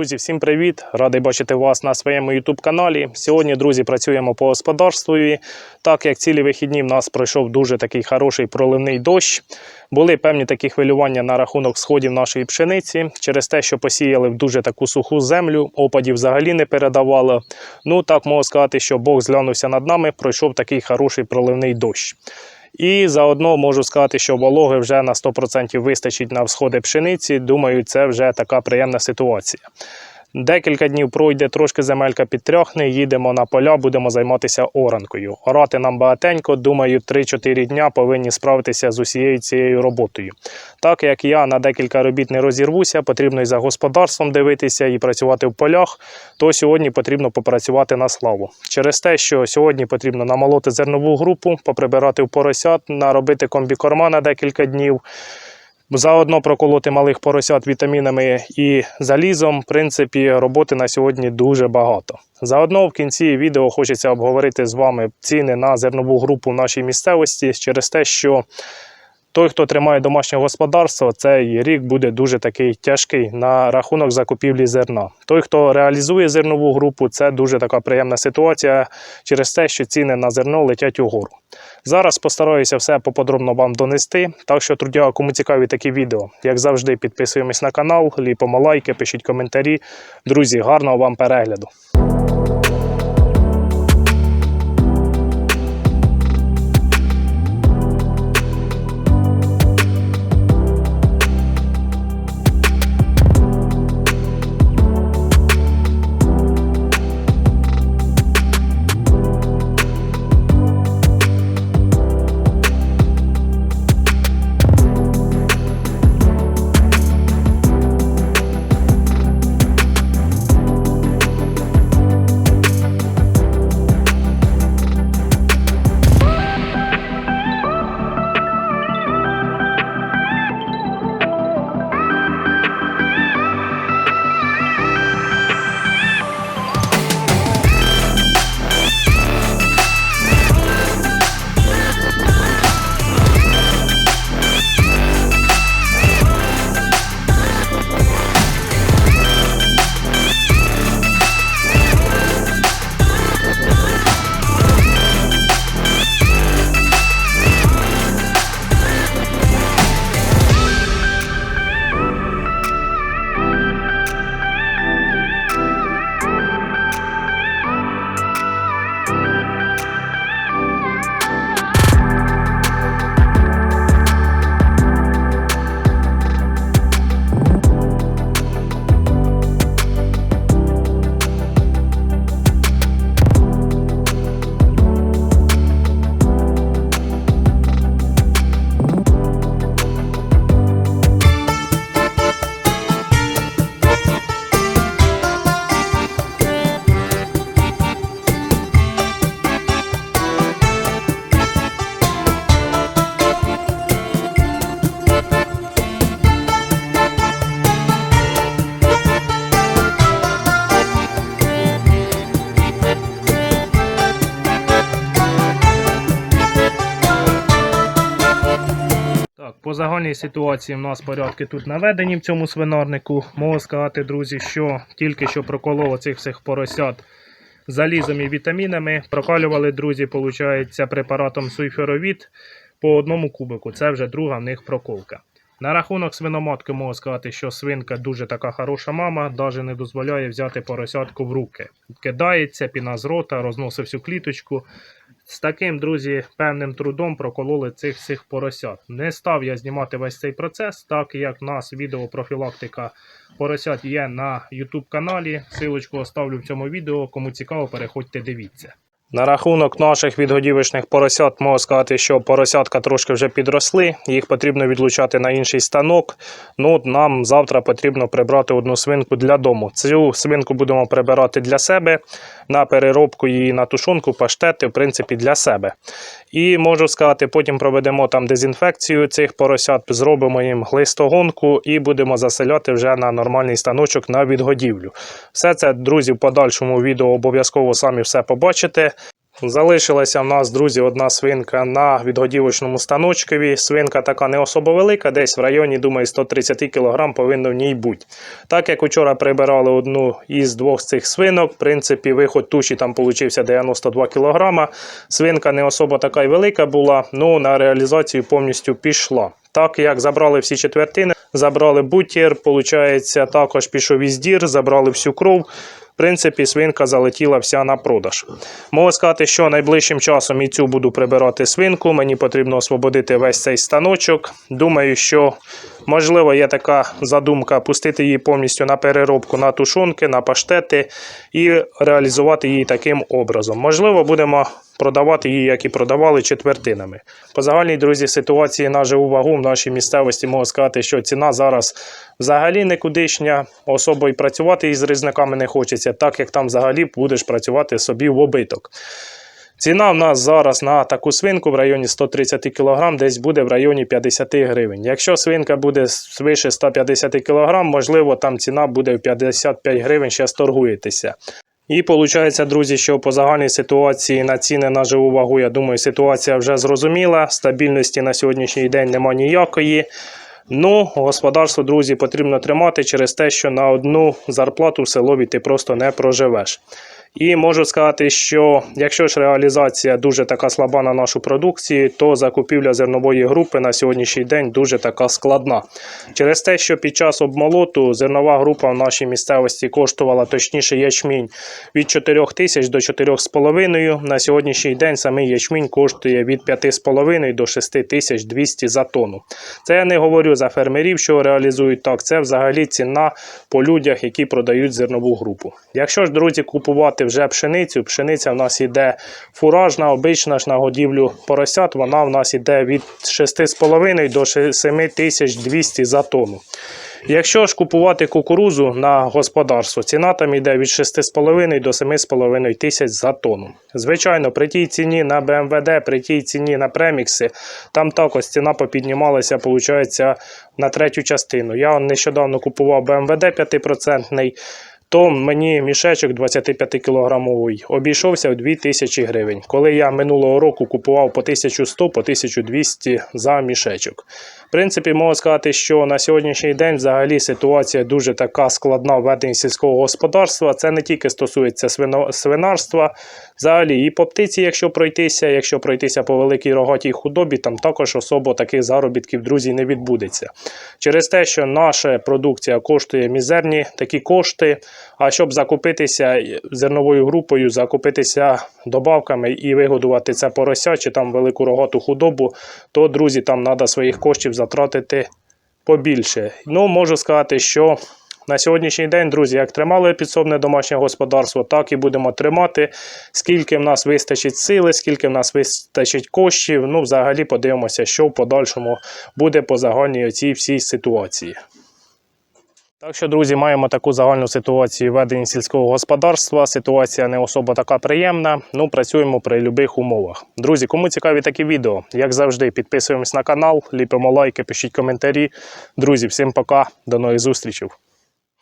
Друзі, всім привіт! Радий бачити вас на своєму YouTube каналі. Сьогодні, друзі, працюємо по господарству. Так як цілі вихідні в нас пройшов дуже такий хороший проливний дощ. Були певні такі хвилювання на рахунок сходів нашої пшениці через те, що посіяли в дуже таку суху землю, опадів взагалі не передавало. Ну так можу сказати, що Бог зглянувся над нами, пройшов такий хороший проливний дощ. І заодно можу сказати, що вологи вже на 100% вистачить на всходи пшениці. Думаю, це вже така приємна ситуація. Декілька днів пройде, трошки земелька підтряхне, їдемо на поля, будемо займатися оранкою. Орати нам багатенько, думаю, 3-4 дня повинні справитися з усією цією роботою. Так як я на декілька робіт не розірвуся, потрібно і за господарством дивитися і працювати в полях, то сьогодні потрібно попрацювати на славу. Через те, що сьогодні потрібно намолоти зернову групу, поприбирати в поросят, наробити комбікорма на декілька днів. Заодно проколоти малих поросят вітамінами і залізом. В принципі, роботи на сьогодні дуже багато. Заодно в кінці відео хочеться обговорити з вами ціни на зернову групу в нашій місцевості через те, що той, хто тримає домашнє господарство, цей рік буде дуже такий тяжкий на рахунок закупівлі зерна. Той, хто реалізує зернову групу, це дуже така приємна ситуація через те, що ціни на зерно летять угору. Зараз постараюся все поподробно вам донести. Так що, трудяга, кому цікаві такі відео, як завжди, підписуємось на канал, ліпимо лайки, пишіть коментарі. Друзі, гарного вам перегляду! По загальній ситуації в нас порядки тут наведені в цьому свинарнику. Можу сказати, друзі, що тільки що проколов оцих всіх поросят залізом і вітамінами. Прокалювали, друзі, виходить, препаратом суйферовід по одному кубику. Це вже друга в них проколка. На рахунок свиноматки можу сказати, що свинка дуже така хороша мама, навіть не дозволяє взяти поросятку в руки. Кидається, піна з рота, розносить всю кліточку. З таким, друзі, певним трудом прокололи цих всіх поросят. Не став я знімати весь цей процес, так як в нас відео профілактика поросят є на YouTube каналі. Силочку оставлю в цьому відео. Кому цікаво, переходьте, дивіться. На рахунок наших відгодівочних поросят можу сказати, що поросятка трошки вже підросли, їх потрібно відлучати на інший станок. Ну, Нам завтра потрібно прибрати одну свинку для дому. Цю свинку будемо прибирати для себе на переробку її на тушонку, паштети, в принципі, для себе. І можу сказати, потім проведемо там дезінфекцію цих поросят, зробимо їм глистогонку і будемо заселяти вже на нормальний станочок на відгодівлю. Все це, друзі, в подальшому відео обов'язково самі все побачите. Залишилася в нас, друзі, одна свинка на відгодівочному станочкові. Свинка така не особо велика, десь в районі, думаю, 130 кг повинно в ній бути. Так як вчора прибирали одну із двох цих свинок, в принципі, виход туші там получився 92 кг. Свинка не особо така й велика була, ну на реалізацію повністю пішла. Так як забрали всі четвертини, забрали бутір, виходить, також пішов іздір, забрали всю кров. Принципі, свинка залетіла вся на продаж. Можу сказати, що найближчим часом і цю буду прибирати свинку. Мені потрібно освободити весь цей станочок. Думаю, що можливо є така задумка пустити її повністю на переробку на тушонки, на паштети і реалізувати її таким образом. Можливо, будемо продавати її, як і продавали четвертинами. По загальній друзі ситуації на живу вагу в нашій місцевості можу сказати, що ціна зараз взагалі никудишня. Особо і працювати із різниками не хочеться, так як там взагалі будеш працювати собі в обиток. Ціна в нас зараз на таку свинку в районі 130 кг десь буде в районі 50 гривень. Якщо свинка буде свише 150 кг, можливо, там ціна буде в 55 гривень, ще торгуєтеся. І виходить, друзі, що по загальній ситуації на ціни на живу вагу, я думаю, ситуація вже зрозуміла. Стабільності на сьогоднішній день немає ніякої. Ну, господарство, друзі, потрібно тримати через те, що на одну зарплату в селові ти просто не проживеш. І можу сказати, що якщо ж реалізація дуже така слаба на нашу продукцію, то закупівля зернової групи на сьогоднішній день дуже така складна. Через те, що під час обмолоту зернова група в нашій місцевості коштувала точніше ячмінь від 4 тисяч до 4,5. На сьогоднішній день самий ячмінь коштує від 5,5 до 6 тисяч 200 за тонну. Це я не говорю за фермерів, що реалізують так. Це взагалі ціна по людях, які продають зернову групу. Якщо ж, друзі, купувати вже пшеницю, пшениця в нас іде фуражна, обична ж на годівлю поросят, вона в нас іде від 6,5 до 7200 за тонну. Якщо ж купувати кукурузу на господарство, ціна там йде від 6,5 до 7,5 тисяч за тонну. Звичайно, при тій ціні на БМВД, при тій ціні на премікси, там також ціна попіднімалася, виходить, на третю частину. Я нещодавно купував БМВД 5%, то мені мішечок 25 кілограмовий обійшовся в 2000 гривень. Коли я минулого року купував по 1100, по 1200 за мішечок. Принципі, можу сказати, що на сьогоднішній день взагалі ситуація дуже така складна в веденні сільського господарства. Це не тільки стосується свинарства, взагалі і по птиці, якщо пройтися, якщо пройтися по великій рогатій худобі, там також особо таких заробітків, друзі, не відбудеться. Через те, що наша продукція коштує мізерні такі кошти. А щоб закупитися зерновою групою, закупитися добавками і вигодувати це порося чи там велику рогату худобу, то, друзі, там треба своїх коштів затратити побільше. Ну, можу сказати, що на сьогоднішній день, друзі, як тримали підсобне домашнє господарство, так і будемо тримати. Скільки в нас вистачить сили, скільки в нас вистачить коштів. Ну, взагалі подивимося, що в подальшому буде по загальній цій всій ситуації. Так що, друзі, маємо таку загальну ситуацію ведення сільського господарства. Ситуація не особо така приємна. Ну, працюємо при будь-яких умовах. Друзі, кому цікаві такі відео, як завжди, підписуємось на канал, ліпимо лайки, пишіть коментарі. Друзі, всім пока, до нових зустрічей.